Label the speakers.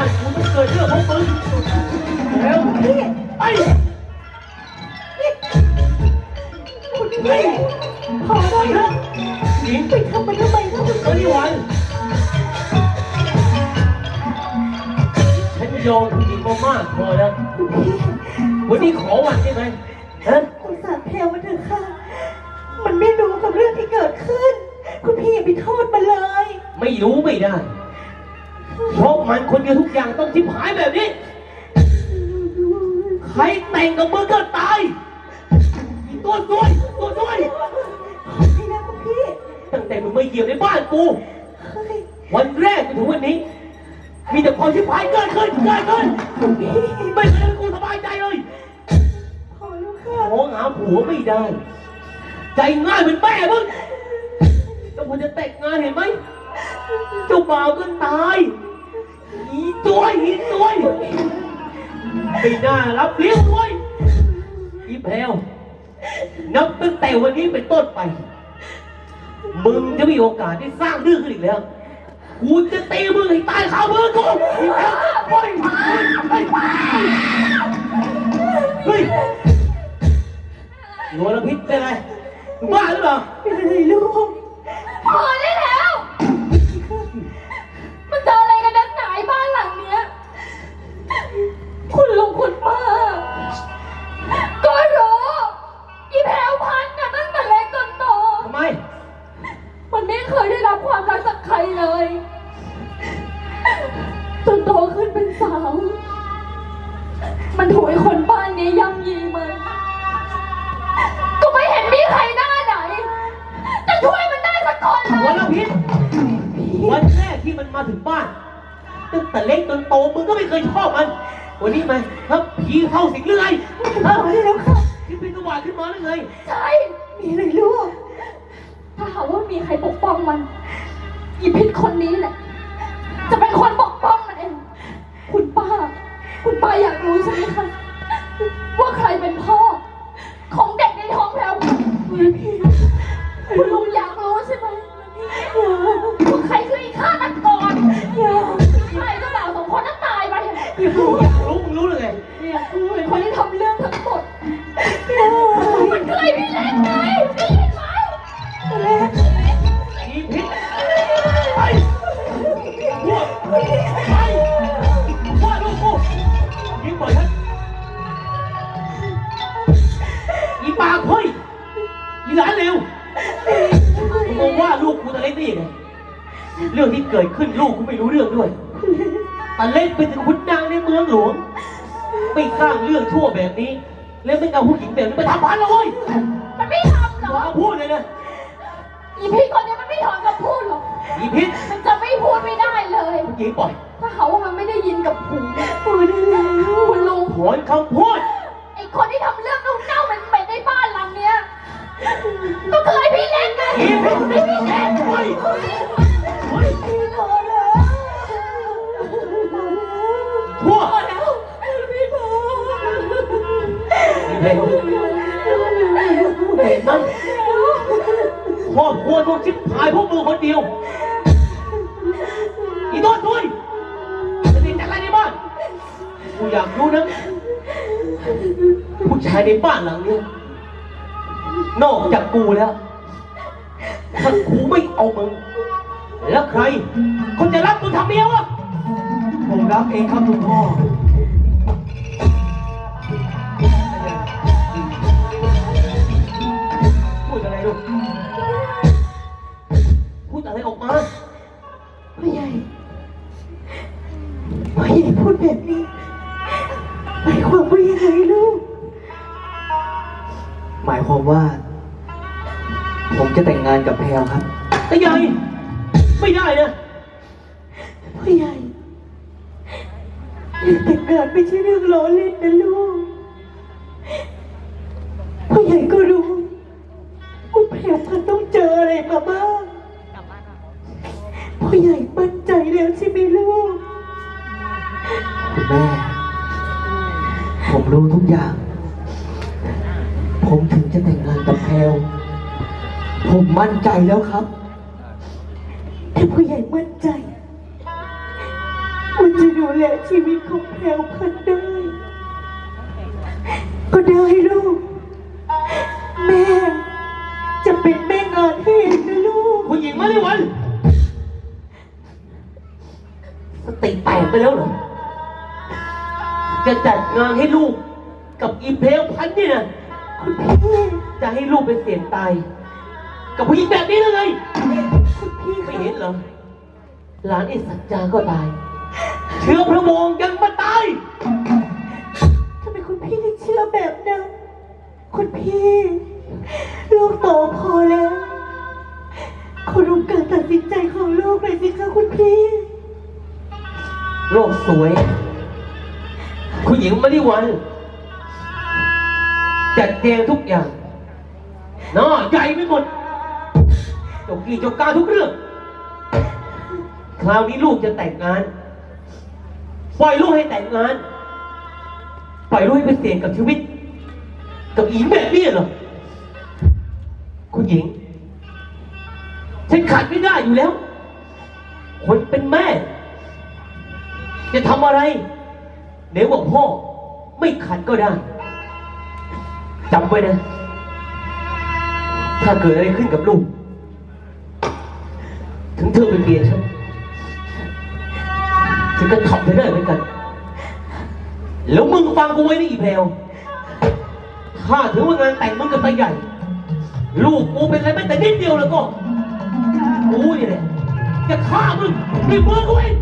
Speaker 1: านกูต้องเกิดเรื่องของมึงแล้ว
Speaker 2: พี่
Speaker 1: ไป
Speaker 2: คุณพี่ขอได้นะ
Speaker 1: หญิง
Speaker 2: ไปทำมันทำไมนะคุณ
Speaker 1: เฮ้ยวันฉันยอมคุณหญิงมามากพอแล้ว
Speaker 2: พี่
Speaker 1: วันนี้ขอวันได้ไหมฮะ
Speaker 2: คุณสารแพรวมันเถอะค่ะ มันไม่รู้กับเรื่องที่เกิดขึ้น คุณพี่อย่าไปโทษมันเลย
Speaker 1: ไม่รู้ไม่ได้ เพราะมันคนเดียวทุกอย่างต้องทิพหายแบบนี้ ใครแต่งกับมึงก็ตายอีตัวซวยตัวซวย
Speaker 2: ขอให้นะคุณพี่
Speaker 1: ตั้งแต่มึงมาเหยียบในบ้านกู
Speaker 2: เฮ้ย
Speaker 1: วันแรกจนถึงวันนี้ มีแต่ความชิบหายเกิดขึ้นเกิดขึ้น
Speaker 2: คุณพี่
Speaker 1: ไม่เคยให้กูสบายใจเลย
Speaker 2: พอแล้วค่ะ
Speaker 1: มองหาผัวไม่ได้ ใจง่ายเป็นแม่มึงแล้วพอจะแต่งงานเห็นไหมเจ้าบ่าวก็ตาย อีตัวอีตัวไม่น่ารับเลี้ยงด้วยอีแพลวนับตั้งแต่วันนี้เป็นต้นไป มึงจะมีโอกาสได้สร้างเรื่องขึ้นอีกแล้ว กูจะตีมึงให้ตายคามือกูอีแพลวไปไปไปเฮ้ยหัวละพิษเป็นไรมึงบ้าหรือเปล่า
Speaker 2: เป็นอะไรลูก
Speaker 3: พอได้แล้ว ถูกไอ้คนบ้านนี้ย่ำยีมัน ก็ไม่เห็นมีใครหน้าไหน จะช่วยมันได้สักคนเล
Speaker 1: หัวยละพิษวันแรกที่มันมาถึงบ้านตั้งแต่เล็กจนโตมึงก็ไม่เคยชอบมัน วันนี้มันครับผีเข้าสิงหรือไง
Speaker 2: พอได้แล้วค่ะ
Speaker 1: ที่เป็นสว่างขึ้นมาหรือไง
Speaker 3: ใช่
Speaker 2: มีอะไรลูก
Speaker 3: ถ้าหากว่ามีใครปกป้องมันอีพิษคนนี้แหละ จะเป็นคนปกป้องมันเอง คุณป้า คุณป้าอยากรู้ใช่ไหมคะว่าใครเป็นพ่อ ของเด็กในท้องแพรวคุณลุงอยากรู้ใช่ไหมว่าใครคืออีฆาตกรใครก็บ่าวสองคนนั้นตายไป
Speaker 1: อยากรู้อยากรู้มึงรู้เลยไง
Speaker 3: เนี่ยเป็นคนที่ทำเรื่องทั้งหมดมันเคยพี่เล็กไง
Speaker 1: อีปากเฮ้ยอีหลานเร็วมึงมองว่าลูกกูตะเล็กนี่ไงเรื่องที่เกิดขึ้นลูกกูไม่รู้เรื่องด้วยตะเล็กเป็นถึงขุนนางในเมืองหลวง ไม่สร้างเรื่องชั่วแบบนี้ แล้วไม่เอาผู้หญิงแบบนี้ไปทำพันเลย
Speaker 3: มันไม่ทำหร
Speaker 1: หัว
Speaker 3: อก
Speaker 1: เขาพูดเลยนะ
Speaker 3: อีพี่คนนี้มันไม่ถอนกับพูดหรอก
Speaker 1: อีพิษ
Speaker 3: มันจะไม่พูดไม่ได้เลย
Speaker 1: เมื่อกี้ปล่อย
Speaker 3: ถ้าเขาว่ามันไม่ได้ยินกับหู
Speaker 2: พอได้แล้ว
Speaker 3: คุณลุง
Speaker 1: ถอนคำพูด
Speaker 3: อี
Speaker 1: โต้ด้วยจะติดจากอะไรในบ้านกูอยากรู้นะผู้ชายในบ้านหลังเนี้ยนอกจากกูแล้วถ้ากูไม่เอามึง แล้วใครคนจะรับมึงทำเมียวะ
Speaker 4: ผมรับเองครับคุณพ่อ
Speaker 2: หมายความว่า
Speaker 4: ผมจะแต่งงานกับแพลวครับ
Speaker 1: แต่ใหญ่ไม่ได้นะ
Speaker 2: พ่อใหญ่แต่งงานไม่ใช่เรื่องล้อเล่นนะลูกพ่อใหญ่ก็รู้ว่าแพรวพันธุ์ต้องเจออะไรมาบ้างพ่อใหญ่มั่นใจแล้วใช่ไหมลูก
Speaker 4: คุณแม่ ผมรู้ทุกอย่าง ผมถึงจะแต่งงานกับแพลวผมมั่นใจแล้วครับ
Speaker 2: แต่ผู้ใหญ่มั่นใจมันจะดูแลชีวิตของแพรวพันธุ์ได้ ก็ได้ลูก แม่ จะเป็นแม่งานให้เองนะลูก
Speaker 1: คุณหญิงมาริวัน สติแตกไปแล้วเหรอ จะจัดงานให้ลูกกับอีเพลวพันธุ์นี่นะ
Speaker 2: คุณพี่
Speaker 1: จะให้ลูกเป็นเสียงตาย กับผู้หญิงแบบนี้เลย
Speaker 2: คุณพี่
Speaker 1: ไม่
Speaker 2: คะ
Speaker 1: เห็นเหรอหลานไอ้สัจจาก็ตาย เชื้อพระวงศ์ยังมาตาย
Speaker 2: ทำไมคุณพี่ถึงเชื่อแบบนั้นคุณพี่ ลูกโตพอแล้วเคารพการตัดสินใจของลูกเลยสิคะคุณพี่
Speaker 1: โลกสวย คุณหญิงมาริวัน จัดแจงทุกอย่างน้าใหญ่ไปหมดเจ้ากี้เจ้าการทุกเรื่อง คราวนี้ลูกจะแต่งงาน ปล่อยลูกให้แต่งงาน ปล่อยลูกให้ไปเสี่ยงกับชีวิต กับอีแบบนี้เหรอ คุณหญิง ฉันขัดไม่ได้อยู่แล้ว คนเป็นแม่ จะทำอะไร เดี๋ยวบอกพ่อ ไม่ขัดก็ได้ จำไว้นะ ถ้าเกิดอะไรขึ้นกับลูก ถึงเธอเป็นเมียฉันฉันก็ทำเธอได้เหมือนกัน แล้วมึงฟังกูไว้นะอีแพลวถ้าถือว่างานแต่งมึงกับตาใหญ่ ลูกกูเป็นอะไรไม่แต่นิดเดียวแล้วก็กูนี่แหละจะฆ่ามึงด้วยมือกูเอง